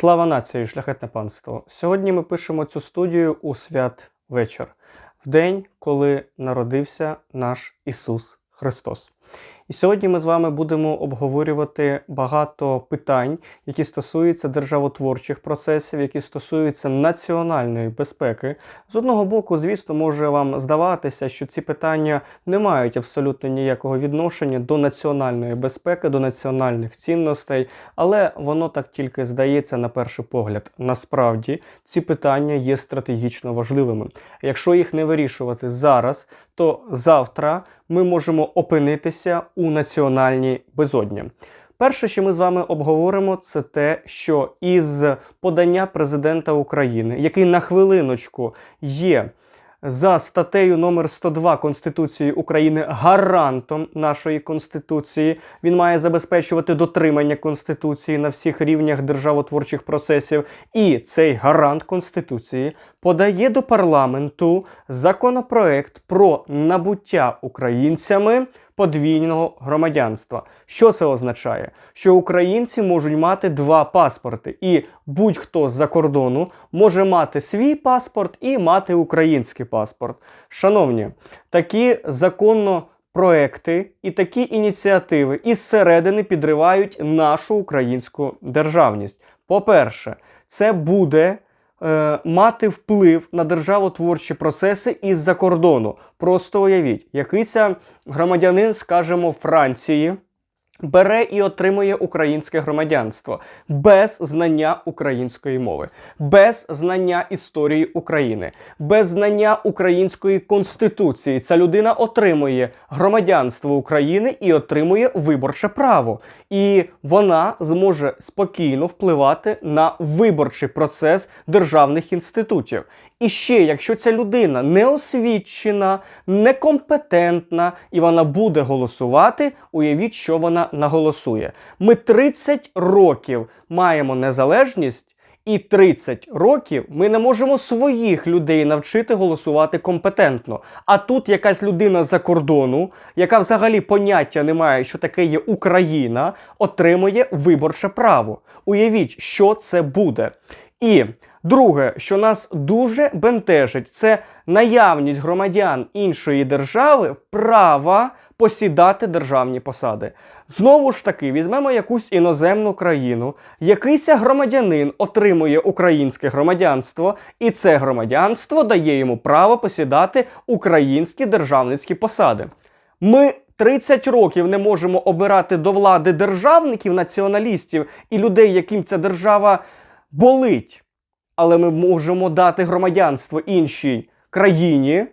Слава нації, шляхетне панство! Сьогодні ми пишемо цю студію у свят вечір, в день, коли народився наш Ісус Христос. І сьогодні ми з вами будемо обговорювати багато питань, які стосуються державотворчих процесів, які стосуються національної безпеки. З одного боку, звісно, може вам здаватися, що ці питання не мають абсолютно ніякого відношення до національної безпеки, до національних цінностей, але воно так тільки здається на перший погляд. Насправді ці питання є стратегічно важливими. Якщо їх не вирішувати зараз, то завтра ми можемо опинитися у національній безодні. Перше, що ми з вами обговоримо, це те, що із подання президента України, який на хвилиночку є за статтею номер 102 Конституції України гарантом нашої конституції. Він має забезпечувати дотримання конституції на всіх рівнях державотворчих процесів. І цей гарант конституції подає до парламенту законопроект про набуття українцями подвійного громадянства. Що це означає? Що українці можуть мати два паспорти, і будь-хто з-за кордону може мати свій паспорт і мати український паспорт. Шановні, такі законно. Проекти і такі ініціативи із середини підривають нашу українську державність. По-перше, це буде е, мати вплив на державотворчі процеси із-за кордону. Просто уявіть, якийсь громадянин, скажімо, Франції. Бере і отримує українське громадянство без знання української мови, без знання історії України, без знання української конституції. Ця людина отримує громадянство України і отримує виборче право. І вона зможе спокійно впливати на виборчий процес державних інститутів. І ще, якщо ця людина неосвічена, некомпетентна і вона буде голосувати, уявіть, що вона наголосує. Ми 30 років маємо незалежність. І 30 років ми не можемо своїх людей навчити голосувати компетентно. А тут якась людина за кордону, яка взагалі поняття не має, що таке є Україна, отримує виборче право. Уявіть, що це буде. І друге, що нас дуже бентежить, це наявність громадян іншої держави права посідати державні посади. Знову ж таки, візьмемо якусь іноземну країну, якийсь громадянин отримує українське громадянство, і це громадянство дає йому право посідати українські державницькі посади. Ми 30 років не можемо обирати до влади державників, націоналістів і людей, яким ця держава болить. Але ми можемо дати громадянство іншій країні,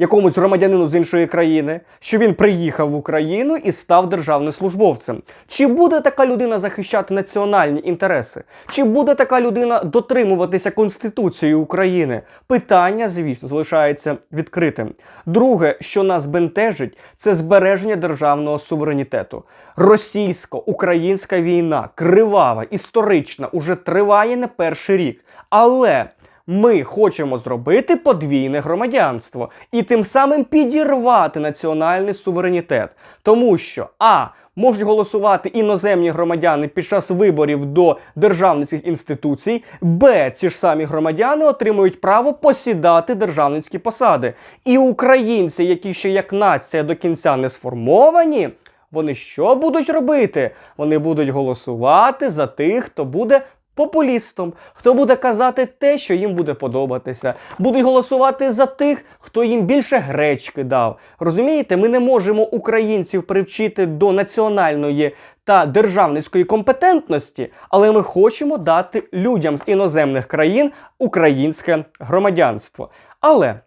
якомусь громадянину з іншої країни, що він приїхав в Україну і став державним службовцем. Чи буде така людина захищати національні інтереси? Чи буде така людина дотримуватися Конституції України? Питання, звісно, залишається відкритим. Друге, що нас бентежить, це збереження державного суверенітету. Російсько-українська війна, кривава, історична, уже триває не перший рік. Але ми хочемо зробити подвійне громадянство і тим самим підірвати національний суверенітет. Тому що а. Можуть голосувати іноземні громадяни під час виборів до державницьких інституцій. Б. Ці ж самі громадяни отримують право посідати державницькі посади. І українці, які ще як нація до кінця не сформовані, вони що будуть робити? Вони будуть голосувати за тих, хто буде популістом, хто буде казати те, що їм буде подобатися, будуть голосувати за тих, хто їм більше гречки дав. Розумієте, ми не можемо українців привчити до національної та державницької компетентності, але ми хочемо дати людям з іноземних країн українське громадянство. Але.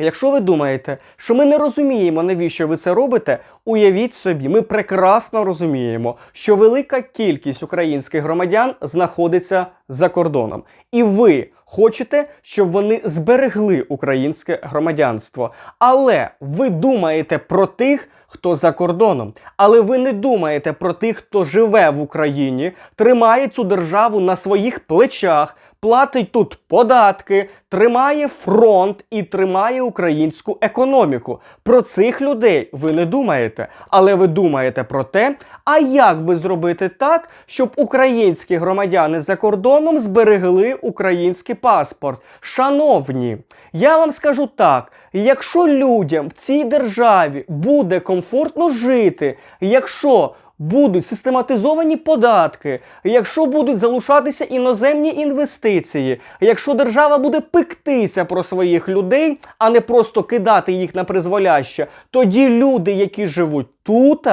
Якщо ви думаєте, що ми не розуміємо, навіщо ви це робите, уявіть собі, ми прекрасно розуміємо, що велика кількість українських громадян знаходиться за кордоном. І ви хочете, щоб вони зберегли українське громадянство. Але ви думаєте про тих, хто за кордоном. Але ви не думаєте про тих, хто живе в Україні, тримає цю державу на своїх плечах, платить тут податки, тримає фронт і тримає українську економіку. Про цих людей ви не думаєте, але ви думаєте про те, а як би зробити так, щоб українські громадяни за кордоном зберегли український паспорт. Шановні, я вам скажу так: якщо людям в цій державі буде комфортно жити, якщо будуть систематизовані податки, якщо будуть залишатися іноземні інвестиції, якщо держава буде пектися про своїх людей, а не просто кидати їх на призволяще, тоді люди, які живуть тут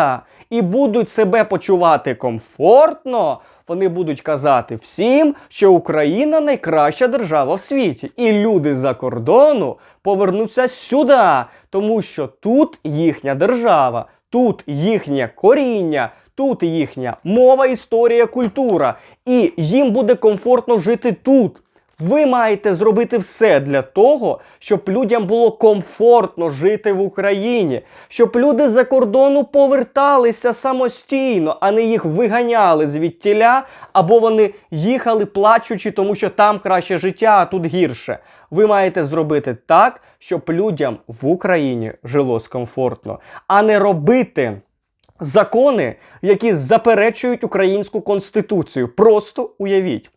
і будуть себе почувати комфортно, вони будуть казати всім, що Україна найкраща держава в світі, і люди за кордону повернуться сюди, тому що тут їхня держава. Тут їхнє коріння, тут їхня мова, історія, культура. І їм буде комфортно жити тут. Ви маєте зробити все для того, щоб людям було комфортно жити в Україні, щоб люди за кордону поверталися самостійно, а не їх виганяли звідтіля, або вони їхали плачучи, тому що там краще життя, а тут гірше. Ви маєте зробити так, щоб людям в Україні жилось комфортно, а не робити. Закони, які заперечують українську конституцію. Просто уявіть.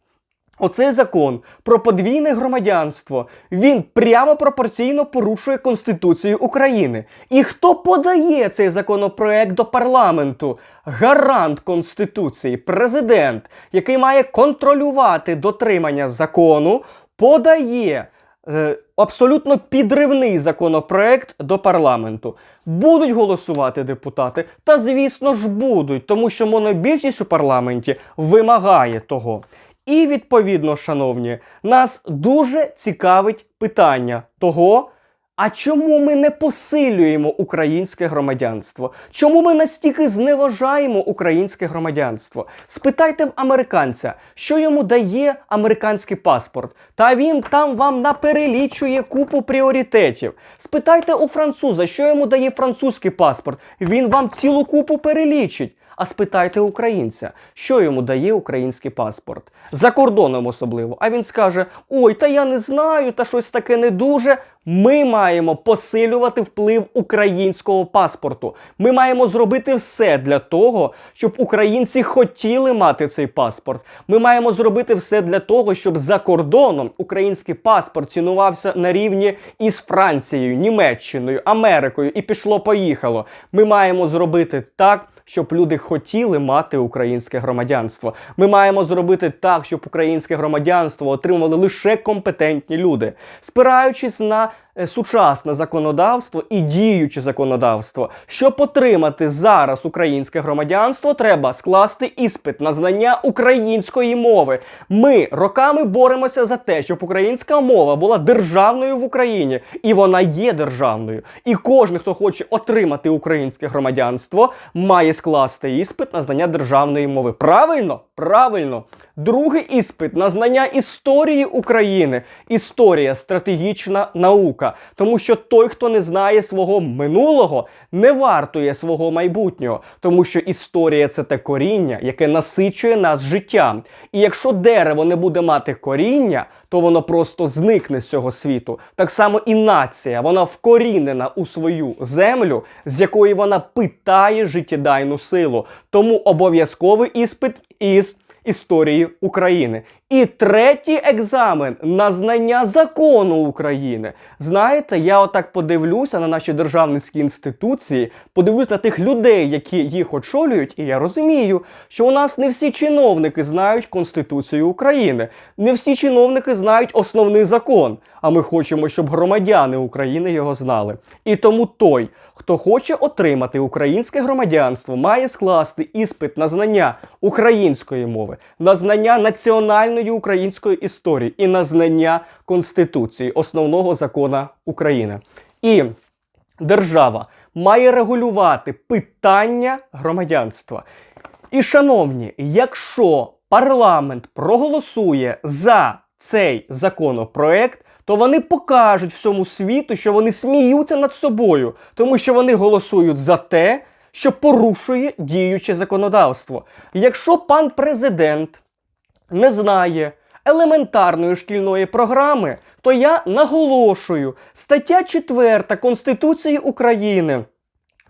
Оцей закон про подвійне громадянство він прямо пропорційно порушує Конституцію України. І хто подає цей законопроект до парламенту? Гарант Конституції, президент, який має контролювати дотримання закону, подає. Е, абсолютно підривний законопроект до парламенту. Будуть голосувати депутати, та звісно ж будуть, тому що монобільшість у парламенті вимагає того. І відповідно, шановні, нас дуже цікавить питання того. А чому ми не посилюємо українське громадянство? Чому ми настільки зневажаємо українське громадянство? Спитайте в американця, що йому дає американський паспорт, та він там вам наперелічує купу пріоритетів. Спитайте у француза, що йому дає французький паспорт. Він вам цілу купу перелічить. А спитайте українця, що йому дає український паспорт за кордоном особливо. А він скаже: Ой, та я не знаю, та щось таке не дуже. Ми маємо посилювати вплив українського паспорту. Ми маємо зробити все для того, щоб українці хотіли мати цей паспорт. Ми маємо зробити все для того, щоб за кордоном український паспорт цінувався на рівні із Францією, Німеччиною, Америкою і пішло-поїхало. Ми маємо зробити так, щоб люди хотіли мати українське громадянство. Ми маємо зробити так, щоб українське громадянство отримували лише компетентні люди, спираючись на сучасне законодавство і діюче законодавство. Щоб отримати зараз українське громадянство, треба скласти іспит на знання української мови. Ми роками боремося за те, щоб українська мова була державною в Україні, і вона є державною. І кожен, хто хоче отримати українське громадянство, має скласти іспит на знання державної мови. Правильно? Правильно. Другий іспит на знання історії України. Історія стратегічна наука. Тому що той, хто не знає свого минулого, не вартує свого майбутнього. Тому що історія це те коріння, яке насичує нас життям. І якщо дерево не буде мати коріння, то воно просто зникне з цього світу. Так само і нація, вона вкорінена у свою землю, з якої вона питає життєдайну силу. Тому обов'язковий іспит із історії України. І третій екзамен на знання закону України. Знаєте, я отак подивлюся на наші державницькі інституції, подивлюся на тих людей, які їх очолюють, і я розумію, що у нас не всі чиновники знають Конституцію України, не всі чиновники знають основний закон. А ми хочемо, щоб громадяни України його знали. І тому той, хто хоче отримати українське громадянство, має скласти іспит на знання української мови, на знання національної загальної української історії і на знання Конституції, основного закона України. І держава має регулювати питання громадянства. І, шановні, якщо парламент проголосує за цей законопроект, то вони покажуть всьому світу, що вони сміються над собою, тому що вони голосують за те, що порушує діюче законодавство. Якщо пан президент не знає елементарної шкільної програми, то я наголошую, стаття 4 Конституції України.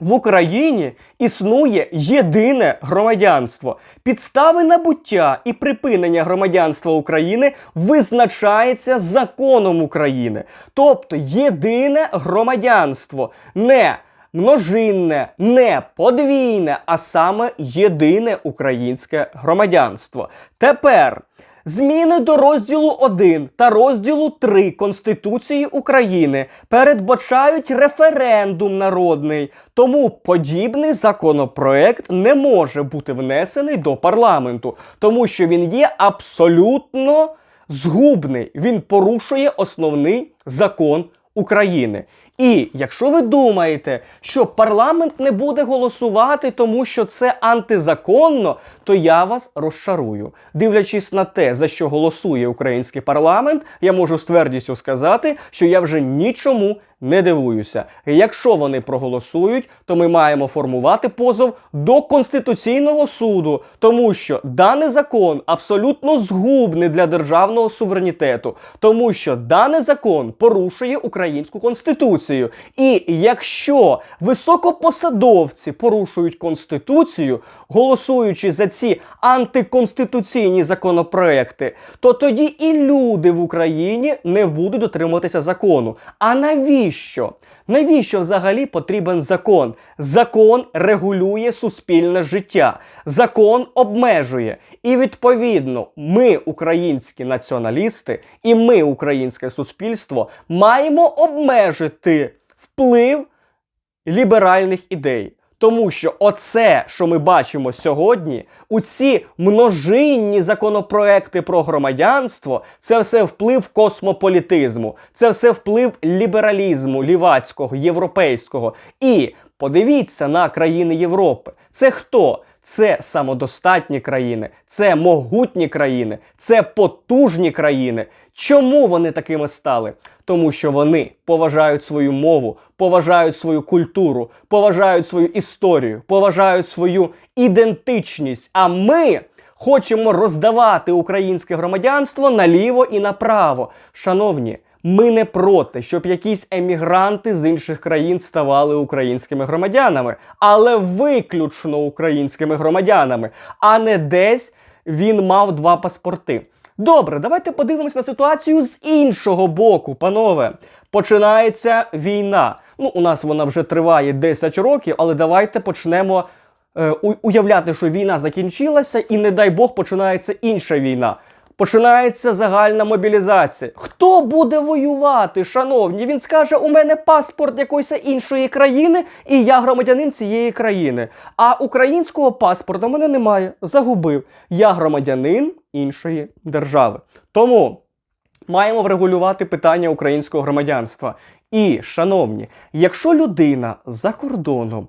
В Україні існує єдине громадянство. Підстави набуття і припинення громадянства України визначається законом України. Тобто єдине громадянство, не множинне, не подвійне, а саме єдине українське громадянство. Тепер. Зміни до розділу 1 та розділу 3 Конституції України передбачають референдум народний, тому подібний законопроект не може бути внесений до парламенту, тому що він є абсолютно згубний. Він порушує основний закон України. І якщо ви думаєте, що парламент не буде голосувати, тому що це антизаконно, то я вас розчарую. Дивлячись на те, за що голосує український парламент, я можу з твердістю сказати, що я вже нічому не дивуюся. Якщо вони проголосують, то ми маємо формувати позов до Конституційного суду, тому що даний закон абсолютно згубний для державного суверенітету, тому що даний закон порушує українську конституцію. І якщо високопосадовці порушують конституцію, голосуючи за ці антиконституційні законопроекти, то тоді і люди в Україні не будуть дотримуватися закону. А навіщо? Навіщо взагалі потрібен закон? Закон регулює суспільне життя, закон обмежує. І відповідно, ми, українські націоналісти, і ми, українське суспільство, маємо обмежити вплив ліберальних ідей. Тому що оце, що ми бачимо сьогодні, у ці множинні законопроекти про громадянство, це все вплив космополітизму, це все вплив лібералізму, лівацького, європейського. І подивіться на країни Європи. Це хто? Це самодостатні країни, це могутні країни, це потужні країни. Чому вони такими стали? Тому що вони поважають свою мову, поважають свою культуру, поважають свою історію, поважають свою ідентичність. А ми хочемо роздавати українське громадянство наліво і направо. Шановні. Ми не проти, щоб якісь емігранти з інших країн ставали українськими громадянами, але виключно українськими громадянами, а не десь він мав два паспорти. Добре, давайте подивимось на ситуацію з іншого боку, панове. Починається війна. Ну, у нас вона вже триває 10 років, але давайте почнемо е, уявляти, що війна закінчилася, і не дай Бог починається інша війна. Починається загальна мобілізація. Хто буде воювати, шановні? Він скаже: у мене паспорт якоїсь іншої країни, і я громадянин цієї країни. А українського паспорта в мене немає. Загубив. Я громадянин іншої держави. Тому маємо врегулювати питання українського громадянства. І, шановні, якщо людина за кордоном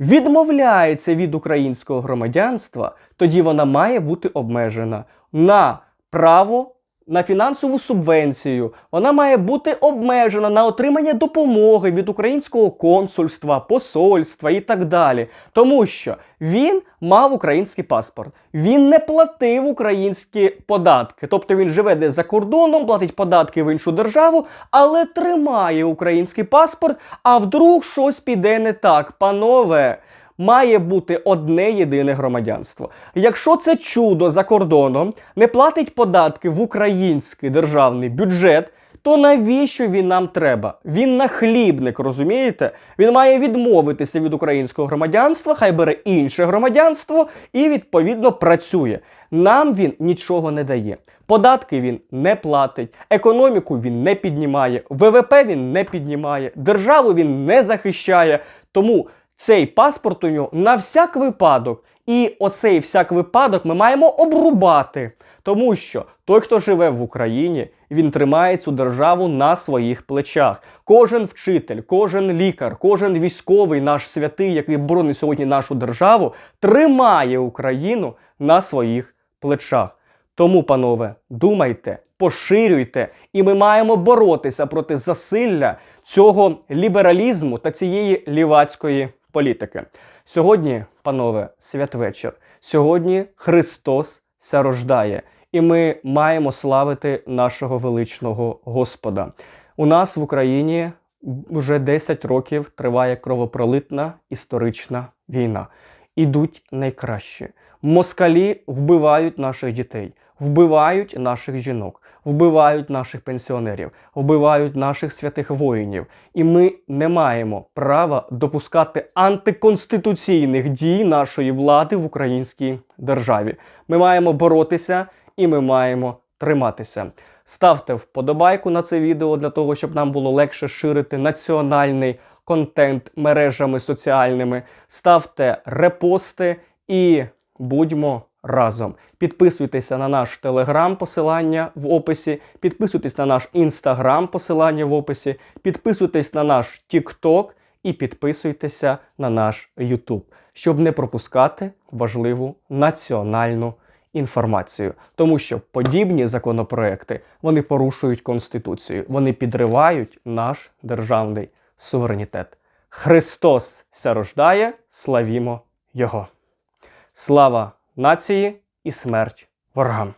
відмовляється від українського громадянства, тоді вона має бути обмежена на право на фінансову субвенцію. Вона має бути обмежена на отримання допомоги від українського консульства, посольства і так далі. Тому що він мав український паспорт, він не платив українські податки. Тобто він живе десь за кордоном, платить податки в іншу державу, але тримає український паспорт, а вдруг щось піде не так, панове має бути одне єдине громадянство. Якщо це чудо за кордоном не платить податки в український державний бюджет. То навіщо він нам треба? Він нахлібник, розумієте? Він має відмовитися від українського громадянства, хай бере інше громадянство і відповідно працює. Нам він нічого не дає. Податки він не платить, економіку він не піднімає, ВВП він не піднімає, державу він не захищає. Тому цей паспорт у нього на всяк випадок. І оцей всяк випадок ми маємо обрубати. Тому що той, хто живе в Україні, він тримає цю державу на своїх плечах. Кожен вчитель, кожен лікар, кожен військовий, наш святий, який боронить сьогодні нашу державу, тримає Україну на своїх плечах. Тому, панове, думайте, поширюйте, і ми маємо боротися проти засилля цього лібералізму та цієї лівацької політики. Сьогодні, панове, святвечір. Сьогодні Христос ся рождає, і ми маємо славити нашого величного Господа. У нас в Україні вже 10 років триває кровопролитна історична війна. Ідуть найкращі. Москалі вбивають наших дітей, вбивають наших жінок, вбивають наших пенсіонерів, вбивають наших святих воїнів. І ми не маємо права допускати антиконституційних дій нашої влади в українській державі. Ми маємо боротися і ми маємо триматися. Ставте вподобайку на це відео для того, щоб нам було легше ширити національний контент мережами соціальними. Ставте репости і будьмо разом. Підписуйтеся на наш телеграм, посилання в описі, підписуйтесь на наш інстаграм, посилання в описі, підписуйтесь на наш Тікток і підписуйтеся на наш Ютуб, щоб не пропускати важливу національну інформацію, тому що подібні законопроекти вони порушують конституцію, вони підривають наш державний суверенітет. Христос ся рождає, славімо Його. Слава нації і смерть ворогам!